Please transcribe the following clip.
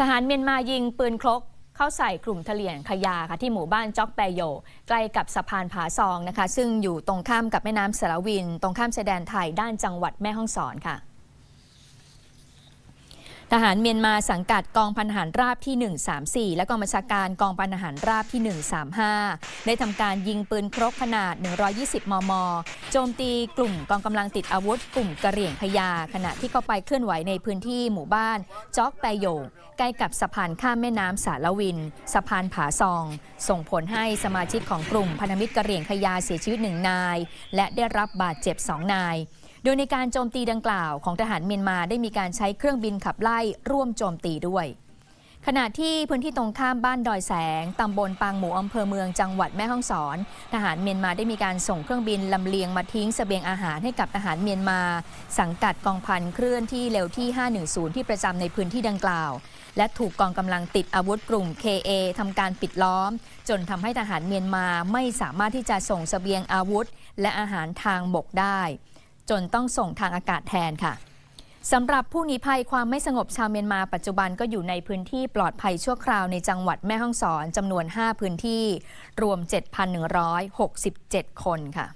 ทหารเมียนมายิงปืนครกเข้าใส่กลุ่มทะเลียนขยาค่ะที่หมู่บ้านจ็อกแปโยใกล้กับสะพานผาซองนะคะ ซึ่งอยู่ตรงข้ามกับแม่น้ำสารวิน ตรงข้ามชายแดนไทยด้านจังหวัดแม่ฮ่องสอนค่ะ ทหารเมียนมาสังกัดกองพันทหารราบที่ 134 และกองบัญชาการกองพันทหารราบที่ 135 ได้ทำการยิงปืนครกขนาด 120 มม โจมตีกลุ่มกองกำลังติดอาวุธ กลุ่มกระเหรี่ยงขยา ขณะที่เข้าไปเคลื่อนไหวในพื้นที่หมู่บ้านจอกแปโยงใกล้กับสะพานข้ามแม่น้ำสารวิน สะพานผาซอง ส่งผลให้สมาชิกของกลุ่มพันธมิตรกระเหรี่ยงขยาเสียชีวิตหนึ่งนาย และได้รับบาดเจ็บสองนาย โดยในการโจมตีดังกล่าวของทหารเมียนมาได้มีการใช้เครื่องบินขับไล่ร่วมโจมตีด้วย ขณะที่พื้นที่ตรงข้ามบ้านดอยแสง ตำบลปางหมูอำเภอเมืองจังหวัดแม่ฮ่องสอน ทหารเมียนมาได้มีการส่งเครื่องบินลำเลียงมาทิ้งเสบียงอาหารให้กับทหารเมียนมา สังกัดกองพันเคลื่อนที่เร็วที่ 510 ที่ประจำในพื้นที่ดังกล่าวและถูกกองกำลังติดอาวุธกลุ่ม KA ทำการปิดล้อม จนทำให้ทหารเมียนมาไม่สามารถที่จะส่งเสบียงอาวุธ และอาหารทางบกได้ จนต้องส่งทางอากาศแทนค่ะสำหรับผู้หนีภัยความไม่สงบชาวเมียนมาปัจจุบันก็อยู่ในพื้นที่ปลอดภัยชั่วคราวในจังหวัดแม่ฮ่องสอนจำนวน 5 พื้นที่ รวม 7,167 คนค่ะ